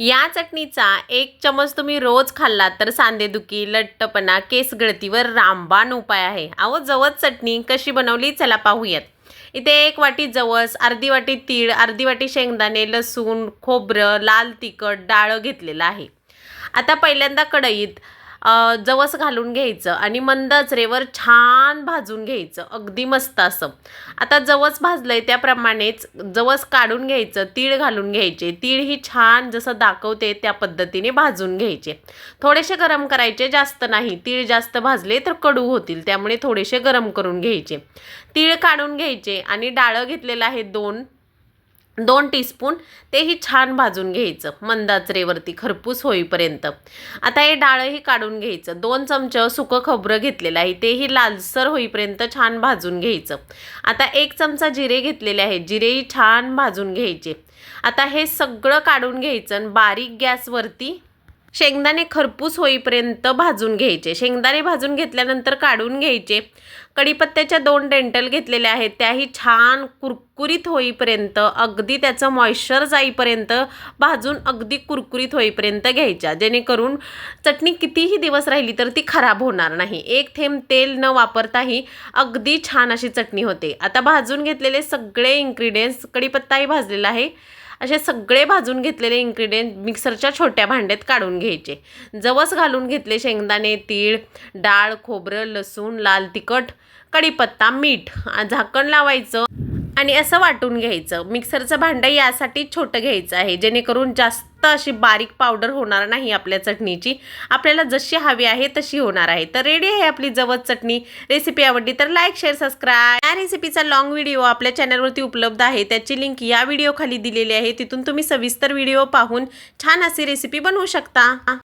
या चटणीचा एक चमच तुम्ही रोज खाल्ला तर सांधेदुखी लठ्ठपणा केस गळतीवर रामबाण उपाय आहे. अहो जवस चटणी कशी बनवली? चला पाहूयात. इथे एक वाटी जवस अर्धी वाटी तीळ अर्धी वाटी शेंगदाणे लसूण खोबरं लाल तिखट डाळं घेतलेलं आहे. आता पहिल्यांदा कढईत जवस घालून घ्यायचं आणि मंद आचरेवर छान भाजून घ्यायचं. अगदी मस्त असं. आता जवस भाजलं आहे त्याप्रमाणेच जवस काढून घ्यायचं तीळ घालून घ्यायचे. तीळ ही छान जसं दाखवते त्या पद्धतीने भाजून घ्यायचे. थोडेसे गरम करायचे जास्त नाही. तीळ जास्त भाजले तर कडू होतील त्यामुळे थोडेसे गरम करून घ्यायचे. तीळ काढून घ्यायचे आणि डाळं घेतलेलं आहे दोन. दोन टीस्पून तेही छान भाजून घ्यायचं. मंद आचरेवरती खरपूस होईपर्यंत. आता हे डाळंही काढून घ्यायचं. दोन चमचं सुकं खोबरं घेतलेलं आहे. तेही लालसर होईपर्यंत छान भाजून घ्यायचं. आता एक चमचा जिरे घेतलेले आहे जिरेही छान भाजून घ्यायचे. आता हे सगळं काढून घ्यायचं आणि बारीक गॅसवरती शेंगदाणे खरपूस होईपर्यंत भाजून घ्यायचे. शेंगदाणे भाजून घेतल्यानंतर काढून घ्यायचे. कढीपत्त्याच्या दोन डेंटल घेतलेल्या आहेत. त्याही छान कुरकुरीत होईपर्यंत अगदी त्याचं मॉइश्चर जाईपर्यंत भाजून अगदी कुरकुरीत होईपर्यंत घ्यायच्या. जेणेकरून चटणी कितीही दिवस राहिली तर ती खराब होणार नाही. एक थेंब तेल न वापरताही अगदी छान अशी चटणी होते. आता भाजून घेतलेले सगळे इन्ग्रेडियंट्स कढीपत्ताही भाजलेला आहे. असे सगळे भाजून घेतलेले इन्ग्रेडियंट मिक्सरच्या छोट्या भांड्यात काढून घ्यायचे. जवस घालून घेतले शेंगदाणे तीळ डाळ खोबरं लसूण लाल तिखट कढीपत्ता मीठ. झाकण लावायचं. आणि असं वाटून घ्यायचं. मिक्सरचं भांडं यासाठी छोटं घ्यायचं आहे. जेणेकरून जास्त अशी बारीक पावडर होणार नाही आपल्या चटणीची. आपल्याला जशी हवी आहे तशी होणार आहे. तर रेडी आहे आपली जवळ चटणी. रेसिपी आवडली तर लाईक शेअर सबस्क्राईब या रेसिपीचा लॉंग व्हिडिओ आपल्या चॅनलवरती उपलब्ध आहे. त्याची लिंक या व्हिडिओ खाली दिलेली आहे. तिथून तुम्ही सविस्तर व्हिडिओ पाहून छान अशी रेसिपी बनवू शकता.